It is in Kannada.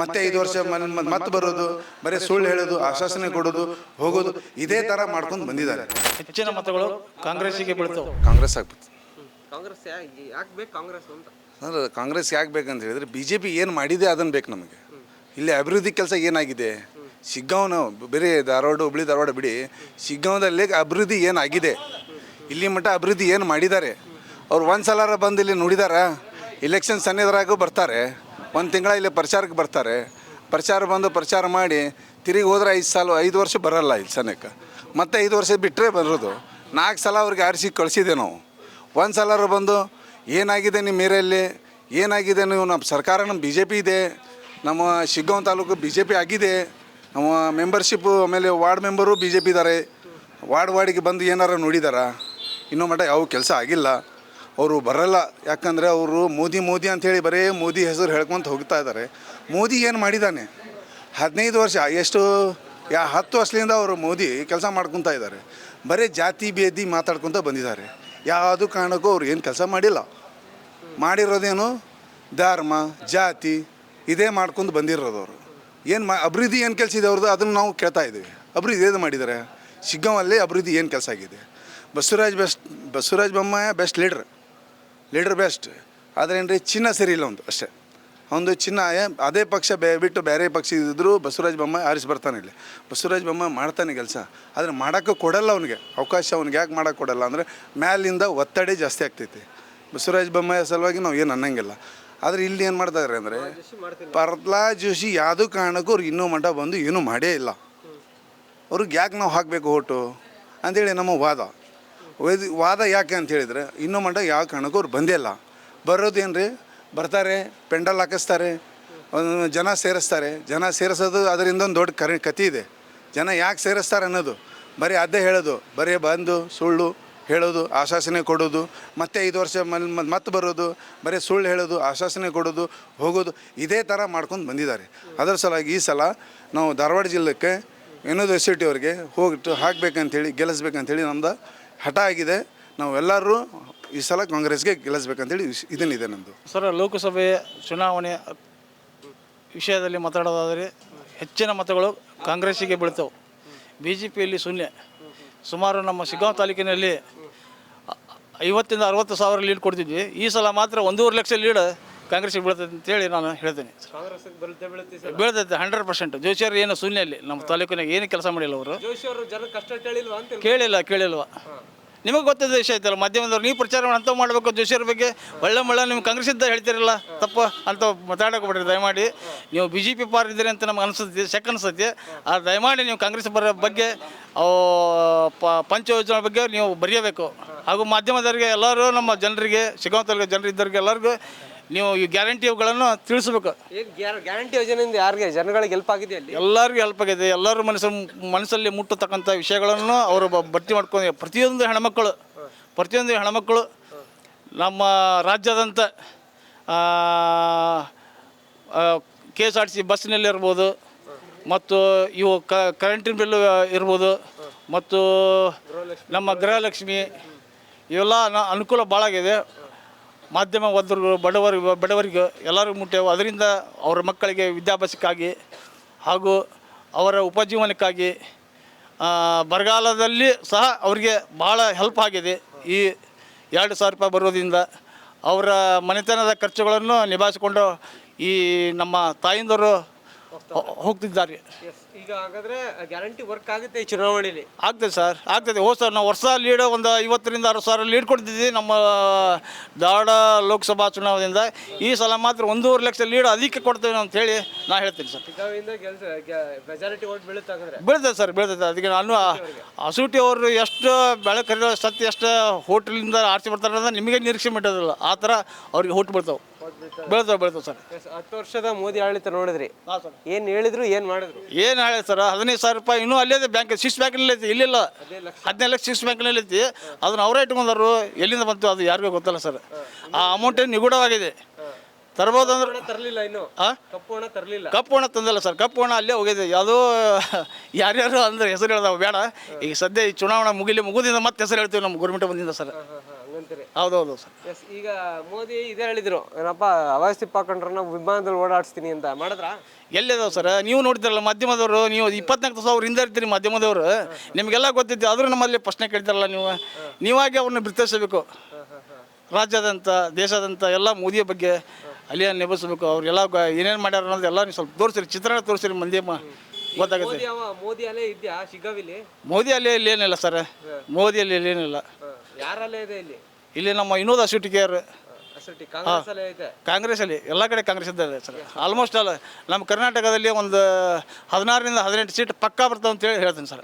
ಮತ್ತೆ ಐದು ವರ್ಷ ಮತ್ತೆ ಬರೋದು ಬರೀ ಸುಳ್ಳು ಹೇಳೋದು ಆಶ್ವಾಸನೆ ಕೊಡೋದು ಹೋಗೋದು ಇದೇ ಥರ ಮಾಡ್ಕೊಂಡು ಬಂದಿದ್ದಾರೆ. ಹೆಚ್ಚಿನ ಮತಗಳು ಕಾಂಗ್ರೆಸ್ಸಿಗೆ ಬೀಳ್ತವೆ. ಕಾಂಗ್ರೆಸ್ ಆಗ್ಬಿಡ್ತು. ಕಾಂಗ್ರೆಸ್ ಯಾಕೆ ಬೇಕು ಕಾಂಗ್ರೆಸ್ ಅಂತ? ಅಂದ್ರೆ ಕಾಂಗ್ರೆಸ್ ಯಾಕೆ ಬೇಕಂತ ಹೇಳಿದ್ರೆ ಬಿ ಜೆ ಪಿ ಏನು ಮಾಡಿದೆ ಅದನ್ನು ಬೇಕು ನಮಗೆ. ಇಲ್ಲಿ ಅಭಿವೃದ್ಧಿ ಕೆಲಸ ಏನಾಗಿದೆ? ಶಿಗ್ಗಾಂವ್ನ ಬೇರೆ ಧಾರವಾಡ ಹುಬ್ಳಿ ಧಾರವಾಡ ಬಿಡಿ ಶಿಗ್ಗಾಂವದಲ್ಲಿ ಅಭಿವೃದ್ಧಿ ಏನಾಗಿದೆ? ಇಲ್ಲಿ ಮಟ್ಟ ಅಭಿವೃದ್ಧಿ ಏನು ಮಾಡಿದ್ದಾರೆ? ಅವ್ರು ಒಂದು ಸಲ ಬಂದು ಇಲ್ಲಿ ನೋಡಿದಾರ? ಇಲೆಕ್ಷನ್ ಸನ್ನಿಧರಾಗೂ ಬರ್ತಾರೆ. ಒಂದು ತಿಂಗಳ ಇಲ್ಲಿ ಪ್ರಚಾರಕ್ಕೆ ಬರ್ತಾರೆ. ಪ್ರಚಾರ ಬಂದು ಪ್ರಚಾರ ಮಾಡಿ ತಿರುಗಿ ಹೋದ್ರೆ ಐದು ಸಾಲ, ಐದು ವರ್ಷ ಬರಲ್ಲ ಇಲ್ಲಿ ಸನಕ್ಕೆ ಮತ್ತೆ ಐದು ವರ್ಷ ಬಿಟ್ಟರೆ ಬರೋದು. ನಾಲ್ಕು ಸಲ ಅವ್ರಿಗೆ ಆರಿಸಿ ಕಳಿಸಿದೆ ನಾವು. ಒಂದು ಸಲ ಬಂದು, ಏನಾಗಿದೆ ನಿಮ್ಮ ಏರಿಯಲ್ಲಿ? ಏನಾಗಿದೆ ನೀವು? ನಮ್ಮ ಸರ್ಕಾರ ನಮ್ಮ ಬಿ ಜೆ ಪಿ ಇದೆ. ನಮ್ಮ Shiggaon taluk B J P ಆಗಿದೆ. ನಮ್ಮ ಮೆಂಬರ್ಶಿಪ್ಪು ಆಮೇಲೆ ward member B J P ಇದ್ದಾರೆ ವಾರ್ಡ್ ವಾರ್ಡಿಗೆ ಬಂದು ಏನಾರು ನೋಡಿದಾರ? ಇನ್ನೂ ಮಟ್ಟ ಯಾವ ಕೆಲಸ ಆಗಿಲ್ಲ. ಅವರು ಬರಲ್ಲ. ಯಾಕಂದರೆ ಅವರು ಮೋದಿ ಮೋದಿ ಅಂಥೇಳಿ ಬರೀ ಮೋದಿ ಹೆಸರು ಹೇಳ್ಕೊಂತ ಹೋಗ್ತಾ ಇದ್ದಾರೆ. ಮೋದಿ ಏನು ಮಾಡಿದ್ದಾನೆ ಹದಿನೈದು ವರ್ಷ, ಎಷ್ಟು, ಯಾ, ಹತ್ತು ವರ್ಷದಿಂದ ಅವರು ಮೋದಿ ಕೆಲಸ ಮಾಡ್ಕೊತಾ ಇದ್ದಾರೆ. ಬರೀ ಜಾತಿ ಭೇದಿ ಮಾತಾಡ್ಕೊತ ಬಂದಿದ್ದಾರೆ. ಯಾವುದು ಕಾರಣಕ್ಕೂ ಅವ್ರು ಏನು ಕೆಲಸ ಮಾಡಿಲ್ಲ. ಮಾಡಿರೋದೇನು? ಧರ್ಮ, ಜಾತಿ, ಇದೇ ಮಾಡ್ಕೊಂಡು ಬಂದಿರೋದು ಅವರು. ಏನು ಮಾ, ಅಭಿವೃದ್ಧಿ ಏನು ಕೆಲಸ ಇದೆ ಅವ್ರದ್ದು? ಅದನ್ನು ನಾವು ಕೇಳ್ತಾ ಇದ್ದೀವಿ. ಅಭಿವೃದ್ಧಿ ಏನು ಮಾಡಿದ್ದಾರೆ? ಶಿಗ್ಗಾಂವಲ್ಲಿ ಅಭಿವೃದ್ಧಿ ಏನು ಕೆಲಸ ಆಗಿದೆ? Basavaraj best, Basavaraj Bommai best leader. Leader best ಆದರೆ ಏನ್ರಿ, ಚಿನ್ನ ಸರಿ ಇಲ್ಲ ಒಂದು ಅಷ್ಟೇ. ಒಂದು ಚಿನ್ನ ಅದೇ ಪಕ್ಷ ಬೇ, ಬಿಟ್ಟು ಬೇರೆ ಪಕ್ಷ ಇದ್ದರೂ ಬಸವರಾಜ ಬೊಮ್ಮಾಯಿ ಆರಿಸಿ ಬರ್ತಾನೆ ಇಲ್ಲಿ. ಬಸವರಾಜ ಬೊಮ್ಮಾಯಿ ಮಾಡ್ತಾನೆ ಕೆಲಸ, ಆದರೆ ಮಾಡೋಕ್ಕೆ ಕೊಡಲ್ಲ ಅವನಿಗೆ. ಅವಕಾಶ ಅವ್ನಿಗೆ ಯಾಕೆ ಮಾಡೋಕ್ಕೆ ಕೊಡಲ್ಲ ಅಂದರೆ ಮ್ಯಾಲಿಂದ ಒತ್ತಡ ಜಾಸ್ತಿ ಆಗ್ತೈತಿ. ಬಸವರಾಜ ಬೊಮ್ಮಾಯಿ ಸಲುವಾಗಿ ನಾವು ಏನು ಅನ್ನಂಗಿಲ್ಲ. ಆದರೆ ಇಲ್ಲಿ ಏನು ಮಾಡ್ತಾಯಿದ್ರೆ ಅಂದರೆ ಪರ್ಲಾ ಜೋಶಿ ಯಾವುದೂ ಕಾರಣಕ್ಕೂ ಅವ್ರಿಗೆ ಇನ್ನೂ ಮಠ ಬಂದು ಏನೂ ಮಾಡೇ ಇಲ್ಲ. ಅವ್ರಿಗೆ ಯಾಕೆ ನಾವು ಹಾಕಬೇಕು ಓಟು? ಅಂಥೇಳಿ ನಮ್ಮ ವಾದ. ವೈದ್- ವಾದ ಯಾಕೆ ಅಂತ ಹೇಳಿದ್ರೆ, ಇನ್ನೂ ಮಂಡ ಯಾವ ಕಾರಣಕ್ಕೂ ಅವ್ರು ಬಂದೇ ಇಲ್ಲ. ಬರೋದೇನು ರೀ ಬರ್ತಾರೆ, ಪೆಂಡಲ್ ಹಾಕಿಸ್ತಾರೆ ಜನ ಸೇರಿಸ್ತಾರೆ. ಜನ ಸೇರಿಸೋದು ಅದರಿಂದ ಒಂದು ದೊಡ್ಡ ಕರೆ ಕತೆ ಇದೆ. ಜನ ಯಾಕೆ ಸೇರಿಸ್ತಾರೆ ಅನ್ನೋದು. ಬರೀ ಅದೇ ಹೇಳೋದು. ಬರೀ ಬಂದು, ಸುಳ್ಳು ಹೇಳೋದು, ಆಶ್ವಾಸನೆ ಕೊಡೋದು, ಮತ್ತೆ ಐದು ವರ್ಷ ಮತ್ತೆ ಬರೋದು, ಬರೀ ಸುಳ್ಳು ಹೇಳೋದು, ಆಶ್ವಾಸನೆ ಕೊಡೋದು, ಹೋಗೋದು, ಇದೇ ಥರ ಮಾಡ್ಕೊಂಡು ಬಂದಿದ್ದಾರೆ. ಅದರ ಸಲುವಾಗಿ ಈ ಸಲ ನಾವು ಧಾರವಾಡ ಜಿಲ್ಲೆಗೆ ಯೂನಿವರ್ಸಿಟಿ ಅವ್ರಿಗೆ ಹೋಗಿಟ್ಟು ಹಾಕ್ಬೇಕಂತೇಳಿ, ಗೆಲ್ಲಿಸ್ಬೇಕಂತೇಳಿ ನಮ್ದು ಹಠ ಆಗಿದೆ. ನಾವೆಲ್ಲರೂ ಈ ಸಲ ಕಾಂಗ್ರೆಸ್ಗೆ ಗೆಲ್ಲಿಸ್ಬೇಕಂತೇಳಿ ಇದನ್ನಿದೆ ನಂದು ಸರ್, ಲೋಕಸಭೆ ಚುನಾವಣೆ ವಿಷಯದಲ್ಲಿ ಮಾತಾಡೋದಾದರೆ ಹೆಚ್ಚಿನ ಮತಗಳು ಕಾಂಗ್ರೆಸ್ಸಿಗೆ ಬೀಳ್ತವೆ. ಬಿ ಜೆ ಪಿಯಲ್ಲಿ ಶೂನ್ಯ. ಸುಮಾರು ನಮ್ಮ ಶಿಗ್ಗಾಂವ್ ತಾಲೂಕಿನಲ್ಲಿ ಐವತ್ತಿಂದ ಅರವತ್ತು ಸಾವಿರ ಲೀಡ್ ಕೊಡ್ತಿದ್ವಿ. ಈ ಸಲ ಮಾತ್ರ ಒಂದೂವರೆ ಲಕ್ಷ ಲೀಡ್ ಕಾಂಗ್ರೆಸ್ಸಿಗೆ ಬೀಳ್ತದೆ ಅಂತೇಳಿ ನಾನು ಹೇಳ್ತೀನಿ. ಬೀಳುತ್ತೆ ಹಂಡ್ರೆಡ್ ಪರ್ಸೆಂಟ್. ಜೋಶಿಯರ್ ಏನು ಶೂನ್ಯ ಅಲ್ಲಿ ನಮ್ಮ ತಾಲೂಕಿನಾಗ ಏನು ಕೆಲಸ ಮಾಡಿಲ್ಲ ಅವರು. ಕೇಳಿಲ್ಲ ಕೇಳಿಲ್ವ. ನಿಮಗೆ ಗೊತ್ತಿದ್ದ ವಿಷಯ ಐತಲ್ಲ ಮಾಧ್ಯಮದವ್ರು ನೀವು ಪ್ರಚಾರ ಅಂತ ಮಾಡಬೇಕು ಜೋಶಿಯವ್ರ ಬಗ್ಗೆ ಒಳ್ಳೆ ಮಳ್ಳ ನೀವು ಕಾಂಗ್ರೆಸ್ ಇದ್ದ ಹೇಳ್ತಿರಲ್ಲ ತಪ್ಪು ಅಂತ ಮಾತಾಡಕ್ಕೆ ಬಿಡ್ರಿ ದಯಮಾಡಿ. ನೀವು ಬಿ ಜೆ ಪಿ ಪಾರ್ ಇದ್ದೀರಿ ಅಂತ ನಮ್ಗೆ ಅನಿಸುತ್ತೆ ಶಕ್ ಅನಿಸುತ್ತೆ. ಆ ದಯಮಾಡಿ ನೀವು ಕಾಂಗ್ರೆಸ್ ಬರೋ ಬಗ್ಗೆ ಪಂಚ ಯೋಜನೆ ಬಗ್ಗೆ ನೀವು ಬರೆಯಬೇಕು. ಹಾಗೂ ಮಾಧ್ಯಮದವರಿಗೆ ಎಲ್ಲರೂ ನಮ್ಮ ಜನರಿಗೆ ಸಿಗೋಂತ ಜನರಿದ್ದವ್ರಿಗೆ ಎಲ್ಲರಿಗೂ ನೀವು ಈ ಗ್ಯಾರಂಟಿಗಳನ್ನು ತಿಳಿಸ್ಬೇಕು. ಗ್ಯಾರಂಟಿ ಯೋಜನೆಯಿಂದ ಯಾರಿಗೆ ಜನಗಳಿಗೆ ಹೆಲ್ಪ್ ಆಗಿದೆ ಅಲ್ಲಿ? ಎಲ್ಲರಿಗೂ ಹೆಲ್ಪ್ ಆಗಿದೆ. ಎಲ್ಲರೂ ಮನಸ್ಸು ಮನಸ್ಸಲ್ಲಿ ಮುಟ್ಟತಕ್ಕಂಥ ವಿಷಯಗಳನ್ನು ಅವರು ಭರ್ತಿ ಮಾಡ್ಕೊಂಡು ಪ್ರತಿಯೊಂದು ಹೆಣ್ಮಕ್ಕಳು ಪ್ರತಿಯೊಂದು ಹೆಣ್ಮಕ್ಕಳು ನಮ್ಮ ರಾಜ್ಯದಂಥ K S R T C ಬಸ್ನಲ್ಲಿ ಇರ್ಬೋದು ಮತ್ತು ಇವು ಕ ಕರೆಂಟಿನ ಬಿಲ್ಲು ಇರ್ಬೋದು ಮತ್ತು ನಮ್ಮ ಗೃಹಲಕ್ಷ್ಮಿ ಇವೆಲ್ಲ ನ- ಅನುಕೂಲ ಭಾಳ ಆಗಿದೆ. ಮಾಧ್ಯಮ ಓದ್ರು ಬಡವರಿಗೆ ಬಡವರಿಗೆ ಎಲ್ಲರಿಗೂ ಮುಟ್ಟ್ಯಾವ ಅದರಿಂದ ಅವರ ಮಕ್ಕಳಿಗೆ ವಿದ್ಯಾಭ್ಯಾಸಕ್ಕಾಗಿ ಹಾಗೂ ಅವರ ಉಪಜೀವನಕ್ಕಾಗಿ ಬರಗಾಲದಲ್ಲಿ ಸಹ ಅವರಿಗೆ ಭಾಳ ಹೆಲ್ಪ್ ಆಗಿದೆ. ಈ ಎರಡು ಸಾವಿರ ರೂಪಾಯಿ ಬರೋದ್ರಿಂದ ಅವರ ಮನೆತನದ ಖರ್ಚುಗಳನ್ನು ನಿಭಾಯಿಸಿಕೊಂಡು ಈ ನಮ್ಮ ತಾಯಿಂದವರು ಹೋಗ್ತಿದ್ದಾರೆ ಈಗ ಹಾಗಾದ್ರೆ ಗ್ಯಾರಂಟಿ ವರ್ಕ್ ಆಗುತ್ತೆ ಈ ಚುನಾವಣೆಯಲ್ಲಿ ಆಗ್ತದೆ ಸರ್ ಆಗ್ತದೆ. ಹೋದ ಸರ್ ನಾವು ವರ್ಷ ಲೀಡ್ ಒಂದು ಐವತ್ತರಿಂದ ಅರವತ್ತು ಸಾವಿರ ಲೀಡ್ ಕೊಡ್ತಿದ್ದೀವಿ ನಮ್ಮ ಧಾರವಾಡ ಲೋಕಸಭಾ ಚುನಾವಣೆಯಿಂದ. ಈ ಸಲ ಮಾತ್ರ ಒಂದೂವರೆ ಲಕ್ಷ ಲೀಡ್ ಅದಕ್ಕೆ ಕೊಡ್ತೇವೆ ಅಂತ ಹೇಳಿ ನಾ ಹೇಳ್ತೀನಿ ಸರ್. ಗೆಲ್ಸ ಮೆಜಾರಿಟಿ ಓಟ್ ಬೀಳುತ್ತೆ ಹಾಗಾದ್ರೆ. ಬೀಳ್ತದೆ ಸರ್ ಬೀಳ್ತದೆ. ಅದಕ್ಕೆ ನಾನು ಹಸೂಟಿ ಅವರು ಎಷ್ಟು ಬೆಳಕರಿರೋ ಸತ್ಯ ಎಷ್ಟು ಹೋಟ್ಲಿಂದ ಆರಿಸಿ ಬರ್ತಾರೆ ಅಂತ ನಿಮಗೆ ನಿರೀಕ್ಷೆ ಮಾಡೋದಿಲ್ಲ ಆ ಥರ ಅವ್ರಿಗೆ ಹೋಟ್ ಬೀಳ್ತಾವೆ. ಬೀಳ್ತಾವೆ ಬೆಳ್ತಾವೆ ಸರ್. ಹತ್ತು ವರ್ಷದ ಮೋದಿ ಆಡಳಿತ ನೋಡಿದ್ರಿ. ಹಾಂ ಸರ್. ಏನ್ ಹೇಳಿದ್ರು ಏನ್ ಮಾಡಿದ್ರು? ಏನು ಹೇಳಿ ಸರ್? ಹದಿನೈದು ಸಾವಿರ ರೂಪಾಯಿ ಇನ್ನೂ ಅಲ್ಲೇ ಬ್ಯಾಂಕ್ ಸಿಸ್ ಬ್ಯಾಂಕ್ನಲ್ಲಿ ಐತಿ ಇಲ್ಲಿಲ್ಲ. ಹದಿನೈದು ಲಕ್ಷ ಸಿಸ್ ಬ್ಯಾಂಕ್ನಲ್ಲಿ ಐತಿ ಅದನ್ನ ಅವರೇ ಇಟ್ಕೊಂಡರು ಎಲ್ಲಿಂದ ಬಂತು ಅದು ಯಾರಿಗೂ ಗೊತ್ತಲ್ಲ ಸರ್. ಆ ಅಮೌಂಟ್ ನಿಗೂಢವಾಗಿದೆ? ತರ್ಬೋದು ಅಂದ್ರೆ ತರಲಿಲ್ಲ ಇನ್ನು. ಕಪ್ಪು ಹಣ ತರಲಿಲ್ಲ. ಕಪ್ಪು ಹಣ ತಂದಿಲ್ಲ ಸರ್. ಕಪ್ಪು ಹಣ ಅಲ್ಲೇ ಹೋಗಿದೆ. ಯಾವುದೋ ಯಾರ್ಯಾರು ಅಂದ್ರೆ ಹೆಸರು ಹೇಳ್ದಾವ ಬೇಡ. ಈಗ ಸದ್ಯ ಈ ಚುನಾವಣೆ ಮುಗಿಲಿ ಮುಗುದಿಂದ ಮತ್ತೆ ಹೆಸರು ಹೇಳ್ತೀವಿ ನಮ್ಮ ಗೌರ್ಮೆಂಟ್ ಬಂದಿಂದ ಸರ್. ಹೌದೌದು ಸರ್. ಎಸ್ ಈಗ ಮೋದಿ ಇದೇ ಹೇಳಿದ್ರು ಏನಪ್ಪ ಅವಾಸ್ತಿ ಪಾಕೊಂಡ್ರನ್ನ ವಿಮಾನದಲ್ಲಿ ಓಡಾಡಿಸ್ತೀನಿ ಅಂತ. ಮಾಡಿದ್ರ? ಎಲ್ಲಿದಾವೆ ಸರ್? ನೀವು ನೋಡ್ತಿರಲ್ಲ ಮಾಧ್ಯಮದವರು ನೀವು ಇಪ್ಪತ್ನಾಲ್ಕು ಸಾವಿರ ಹಿಂದೆ ಇರ್ತೀರಿ ಮಾಧ್ಯಮದವರು. ನಿಮಗೆಲ್ಲ ಗೊತ್ತಿತ್ತು ಆದರೂ ನಮ್ಮಲ್ಲಿ ಪ್ರಶ್ನೆ ಕೇಳ್ತಾರಲ್ಲ ನೀವು. ನೀವಾಗಿ ಅವ್ರನ್ನ ಬಿತ್ತರಿಸಬೇಕು. ರಾಜ್ಯದಂತ ದೇಶದಂತ ಎಲ್ಲ ಮೋದಿಯ ಬಗ್ಗೆ. ಅಲ್ಲಿಯ ನಿಭಾಯಿಸ್ಬೇಕು ಅವ್ರೆಲ್ಲ ಏನೇನು ಮಾಡ್ಯಾರ ಅನ್ನೋದೆಲ್ಲ ನೀವು ಸ್ವಲ್ಪ ತೋರಿಸಿರಿ ಚಿತ್ರಣ ತೋರಿಸಿರಿ ಮಂದಿ ಮ- ಗೊತ್ತಾಗುತ್ತೆ. ಮೋದಿ ಅಲೆ ಮೋದಿ ಅಲ್ಲೇ ಇದ್ಯಾ? ಶಿಗ್ಗಾವಿಲಿ ಮೋದಿ ಅಲ್ಲಿ ಇಲ್ಲಿ ಏನಿಲ್ಲ ಸರ್. ಮೋದಿ ಇಲ್ಲಿ ಏನಿಲ್ಲ. ಯಾರಲ್ಲೇ ಇದೆ ಇಲ್ಲಿ? ಇಲ್ಲಿ ನಮ್ಮ ವಿನೋದ ಕೇರ್ ಕಾಂಗ್ರೆಸ್ ಅಲ್ಲಿ ಎಲ್ಲ ಕಡೆ ಕಾಂಗ್ರೆಸ್ ಇದ್ದಾರೆ ಸರ್. ಆಲ್ಮೋಸ್ಟ್ ಅಲ್ಲ ನಮ್ಮ ಕರ್ನಾಟಕದಲ್ಲಿ ಒಂದು ಹದಿನಾರರಿಂದ ಹದಿನೆಂಟು ಸೀಟ್ ಪಕ್ಕಾ ಬರ್ತಾವೆ ಅಂತೇಳಿ ಹೇಳ್ತೀನಿ ಸರ್.